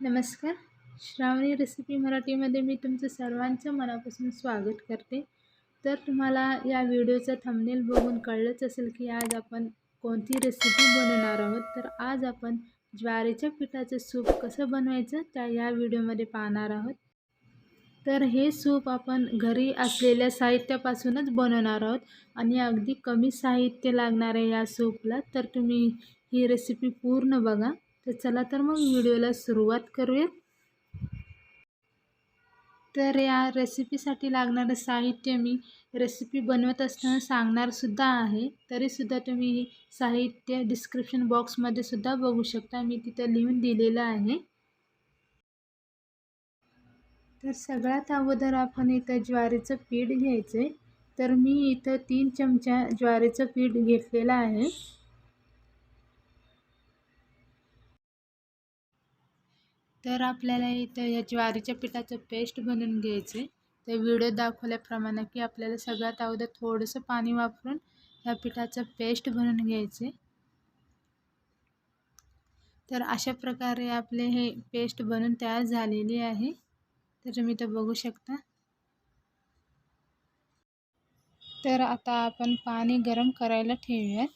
नमस्कार. श्रावणी रेसिपी मराठीमध्ये मी तुमचं सर्वांचं मनापासून स्वागत करते. तर तुम्हाला या व्हिडिओचं थंबनेल बघून कळलंच असेल की आज आपण कोणती रेसिपी बनवणार आहोत. तर आज आपण ज्वारीच्या पिठाचं सूप कसं बनवायचं त्या या व्हिडिओमध्ये पाहणार आहोत. तर हे सूप आपण घरी असलेल्या साहित्यापासूनच बनवणार आहोत आणि अगदी कमी साहित्य लागणार आहे या सूपला. तर तुम्ही ही रेसिपी पूर्ण बघा. तर चला तर मग व्हिडिओला सुरुवात करूयात. तर या रेसिपीसाठी लागणारं साहित्य मी रेसिपी बनवत असताना सांगणारसुद्धा आहे. तरीसुद्धा तुम्ही साहित्य डिस्क्रिप्शन बॉक्समध्ये सुद्धा बघू शकता. मी तिथं लिहून दिलेलं आहे. तर सगळ्यात अगोदर आपण इथं ज्वारीचं पीठ घ्यायचं आहे तर मी इथं तीन चमचा ज्वारीचं पीठ घेतलेलं आहे. तर आपल्याला इथं या ज्वारीच्या पिठाचं पेस्ट बनवून घ्यायचं आहे तर व्हिडिओ दाखवल्याप्रमाणे की आपल्याला सगळ्यात अगोदर थोडंसं पाणी वापरून ह्या पिठाचं पेस्ट बनवून घ्यायचे तर अशा प्रकारे आपले हे पेस्ट बनवून तयार झालेली आहे. तर तुम्ही इथं बघू शकता. तर आता आपण पाणी गरम करायला ठेवूयात.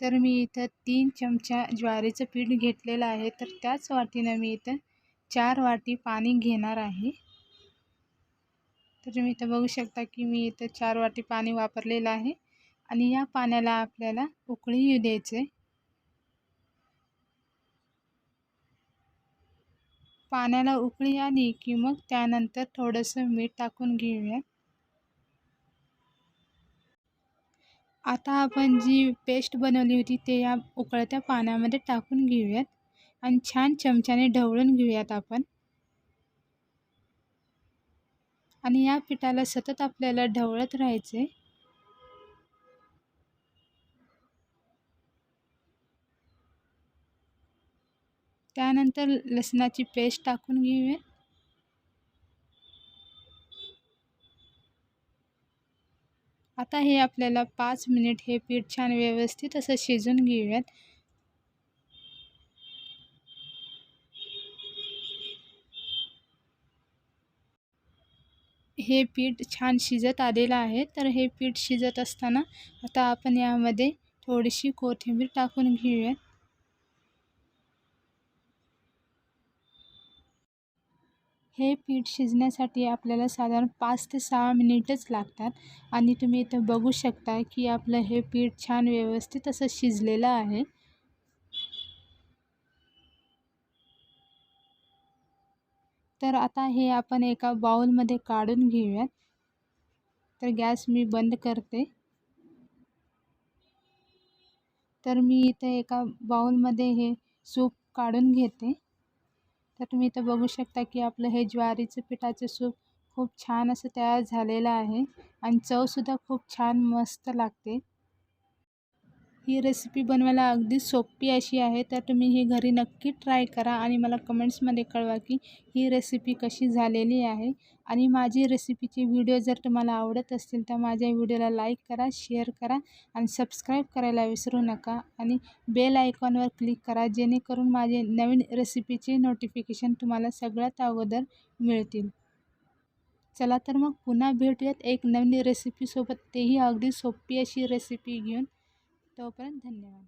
तर मी इथं तीन चमचा ज्वारीचं पीठ घेतलेलं आहे. तर त्याच वाटीनं मी इथं चार वाटी पाणी घेणार आहे. तर तुम्ही इथं बघू शकता की मी इथं चार वाटी पाणी वापरलेलं आहे आणि या पाण्याला आपल्याला उकळी येऊ द्यायचं. आहे पाण्याला उकळी आली की मग त्यानंतर थोडंसं मीठ टाकून घेऊयात. आता आपण जी पेस्ट बनवली होती ते या उकळत्या पाण्यामध्ये टाकून घेऊयात. आणि छान चमच्याने ढवळून घेऊयात आपण. आणि या पिठाला सतत आपल्याला ढवळत राहायचे त्यानंतर लसणाची पेस्ट टाकून घेऊयात आता हे आपल्याला पाच मिनिट हे पीठ छान व्यवस्थित असं शिजून घेऊयात. हे पीठ छान शिजत आलेलं आहे. तर हे पीठ शिजत असताना आता आपण यामध्ये थोडीशी कोथिंबीर टाकून घेऊया हे पीठ शिजण्यासाठी आपल्याला साधारण पाच ते सहा मिनिटच लागतात. आणि तुम्ही इथं बघू शकता की आपलं हे पीठ छान व्यवस्थित असं शिजलेलं आहे. तर आता हे आपण एका बाउलमध्ये काढून घेऊयात. तर गॅस मी बंद करते. तर मी इथे एका बाउलमध्ये हे सूप काढून घेते. तर तुम्ही इथं बघू शकता की आपलं हे ज्वारीचं पिठाचं सूप खूप छान असं तयार झालेलं आहे आणि चवसुद्धा खूप छान मस्त लागते. ही रेसिपी बनवायला अगदी सोपी अशी आहे. तर तुम्ही ही घरी नक्की ट्राय करा आणि मला कमेंट्समध्ये कळवा की ही रेसिपी कशी झालेली आहे. आणि माझी रेसिपीचे व्हिडिओ जर तुम्हाला आवडत असतील तर माझ्या व्हिडिओला लाईक करा शेअर करा आणि सबस्क्राईब करायला विसरू नका. आणि बेल आयकॉनवर क्लिक करा जेणेकरून माझे नवीन रेसिपीचे नोटिफिकेशन तुम्हाला सगळ्यात अगोदर मिळतील. चला तर मग पुन्हा भेटूयात एक नवीन रेसिपीसोबत तेही अगदी सोपी अशी रेसिपी घेऊन. तोपर्यंत धन्यवाद